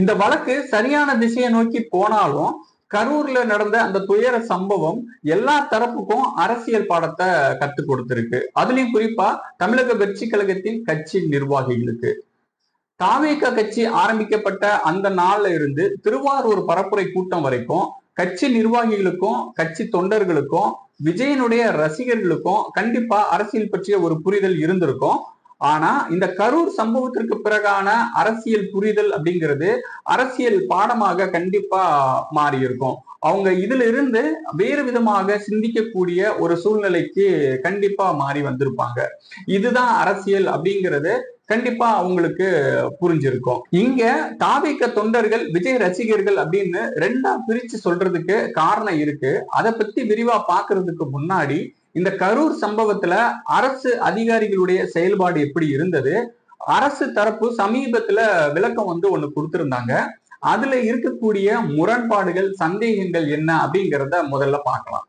இந்த வழக்கு சரியான திசையை நோக்கி போனாலும் கரூர்ல நடந்த அந்த துயர சம்பவம் எல்லா தரப்புக்கும் அரசியல் பாடத்தை கற்றுக் கொடுத்திருக்கு. அதுலயும் குறிப்பா தமிழக வெற்றி கழகத்தின் கட்சி நிர்வாகிகளுக்கு. தாவேக கட்சி ஆரம்பிக்கப்பட்ட அந்த நாள்ல இருந்து திருவாரூர் பரப்புரை கூட்டம் வரைக்கும் கட்சி நிர்வாகிகளுக்கும் கட்சி தொண்டர்களுக்கும் விஜயனுடைய ரசிகர்களுக்கும் கண்டிப்பா அரசியல் பற்றிய ஒரு புரிதல் இருந்திருக்கும். ஆனா இந்த கரூர் சம்பவத்திற்கு பிறகான அரசியல் புரிதல் அப்படிங்கிறது அரசியல் பாடமாக கண்டிப்பா மாறி இருக்கும் அவங்க இதுல இருந்து வேறு விதமாக சிந்திக்கக்கூடிய ஒரு சூழ்நிலைக்கு கண்டிப்பா மாறி வந்திருப்பாங்க. இதுதான் அரசியல் அப்படிங்கிறது கண்டிப்பா அவங்களுக்கு புரிஞ்சிருக்கும். இங்க தாவிக்க தொண்டர்கள் விஜய் ரசிகர்கள் அப்படின்னு ரெண்டா பிரிச்சு சொல்றதுக்கு காரணம் இருக்கு. அதை பத்தி விரிவா பாக்குறதுக்கு முன்னாடி இந்த கரூர் சம்பவத்துல அரசு அதிகாரிகளுடைய செயல்பாடு எப்படி இருந்தது? அரசு தரப்பு சமீபத்துல விளக்கம் வந்து ஒண்ணு கொடுத்திருந்தாங்க. அதுல இருக்கக்கூடிய முரண்பாடுகள் சந்தேகங்கள் என்ன அப்படிங்கிறத முதல்ல பார்க்கலாம்.